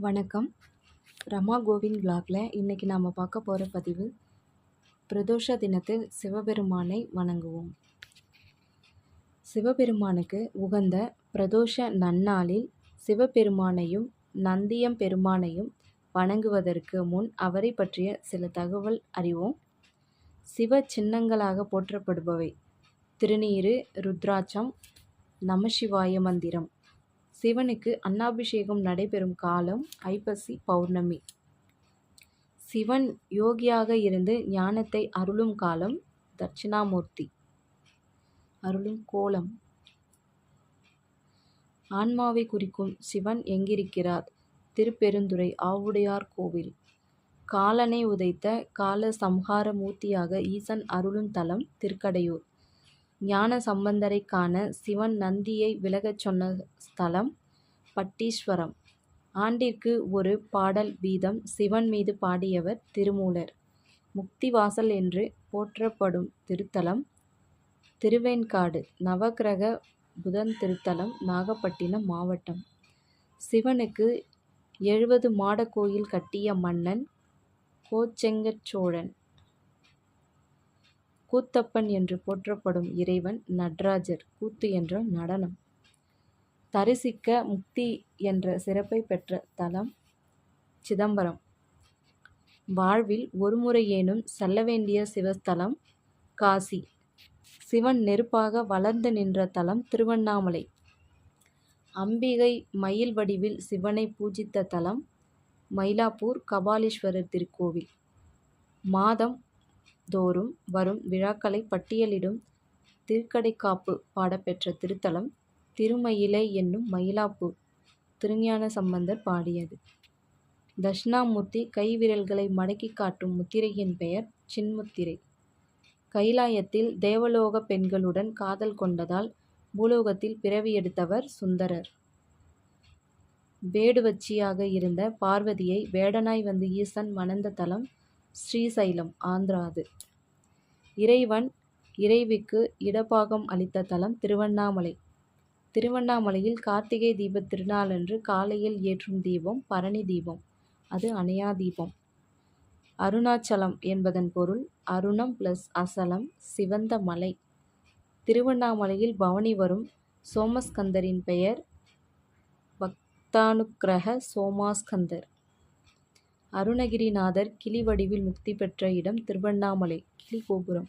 வணக்கம். ரமா கோவிந்த் பிளாக்ல இன்றைக்கி நாம் பார்க்க போகிற பதிவு பிரதோஷ தினத்தில் சிவபெருமானை வணங்குவோம். சிவபெருமானுக்கு உகந்த பிரதோஷ நன்னாளில் சிவபெருமானையும் நந்தியம் பெருமானையும் வணங்குவதற்கு முன் அவரை பற்றிய சில தகவல் அறிவோம். சிவ சின்னங்களாக போற்றப்படுபவை. திருநீறு ருத்ராட்சம் நமசிவாய மந்திரம். சிவனுக்கு அன்னாபிஷேகம் நடைபெறும் காலம் ஐப்பசி பௌர்ணமி. சிவன் யோகியாக இருந்து ஞானத்தை அருளும் காலம் தட்சிணாமூர்த்தி. அருளும் கோலம். ஆன்மாவை குறிக்கும் சிவன் எங்கிருக்கிறார்? திருப்பெருந்துறை ஆவுடையார் கோவில். காலனை உதைத்த கால சம்ஹார மூர்த்தியாக ஈசன் அருளும் தலம் திருக்கடையூர். ஞான சம்பந்தரை காண சிவன் நந்தியை விலகச் சொன்ன ஸ்தலம் பட்டீஸ்வரம். ஆண்டிற்கு ஒரு பாடல் வீதம் சிவன் மீது பாடியவர் திருமூலர். முக்திவாசல் என்று போற்றப்படும் திருத்தலம் திருவேன்காடு நவக்கிரக புதன் திருத்தலம் நாகப்பட்டினம் மாவட்டம். சிவனுக்கு எழுபது மாட கோயில் கட்டிய மன்னன் கோச்செங்கச் சோழன். கூத்தப்பன் என்று போற்றப்படும் இறைவன் நட்ராஜர் கூத்து என்ற நடனம். தரிசிக்க முக்தி என்ற சிறப்பை பெற்ற தலம் சிதம்பரம். வாழ்வில் ஒருமுறையேனும் செல்ல வேண்டிய சிவஸ்தலம் காசி. சிவன் நெருப்பாக வளர்ந்து நின்ற தலம் திருவண்ணாமலை. அம்பிகை மயில் வடிவில் சிவனை பூஜித்த தலம் மயிலாப்பூர் கபாலீஸ்வரர் திருக்கோவில். மாதம் தோறும் வரும் விழாக்களை பட்டியலிடும் திருக்கடைக்காப்பு பாடப்பெற்ற திருத்தலம் திருமயிலை என்னும் மயிலாப்பூர் திருஞான சம்பந்தர் பாடியது. தட்சிணாமூர்த்தி கைவிரல்களை மடக்கி காட்டும் முத்திரையின் பெயர் சின்முத்திரை. கைலாயத்தில் தேவலோக பெண்களுடன் காதல் கொண்டதால் பூலோகத்தில் பிறவி எடுத்தவர் சுந்தரர். வேடுவச்சியாக இருந்த பார்வதியை வேடனாய் வந்து ஈசன் மணந்த தலம் ஸ்ரீசைலம் ஆந்திராது இறைவன் இறைவிக்கு இடப்பாகம் அளித்த தலம் திருவண்ணாமலை. திருவண்ணாமலையில் கார்த்திகை தீப திருநாளன்று காலையில் ஏற்றும் தீபம் பரணி தீபம் அது அணையா தீபம். அருணாச்சலம் என்பதன் பொருள் அருணம் பிளஸ் அசலம் சிவந்த மலை. திருவண்ணாமலையில் பவனி வரும் சோமஸ்கந்தரின் பெயர் பக்தானுக்கிரக சோமாஸ்கந்தர். அருணகிரிநாதர் கிளி வடிவில் முக்தி பெற்ற இடம் திருவண்ணாமலை கிளி கோபுரம்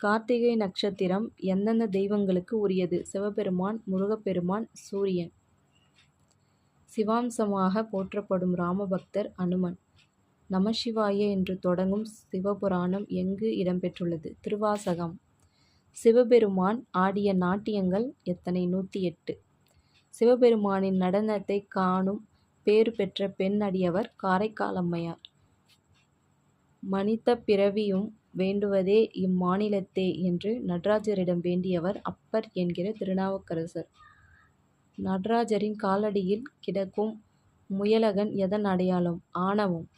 கார்த்திகை நட்சத்திரம் எந்தெந்த தெய்வங்களுக்கு உரியது? சிவபெருமான் முருகப்பெருமான் சூரியன். சிவாம்சமாக போற்றப்படும் ராமபக்தர் அனுமன். நமசிவாய என்று தொடங்கும் சிவபுராணம் எங்கு இடம்பெற்றுள்ளது? திருவாசகம். சிவபெருமான் ஆடிய நாட்டியங்கள் எத்தனை? நூற்றி எட்டு. சிவபெருமானின் நடனத்தை காணும் பேறு பெற்ற பெண் அடியவர் காரைக்காலம்மையார். மனித பிறவியும் வேண்டுவதே இம்மாநிலத்தே என்று நடராஜரிடம் வேண்டியவர் அப்பர் என்கிற திருநாவுக்கரசர். நடராஜரின் காலடியில் கிடக்கும் முயலகன் எதன் அடையாளம்? ஆணவம்.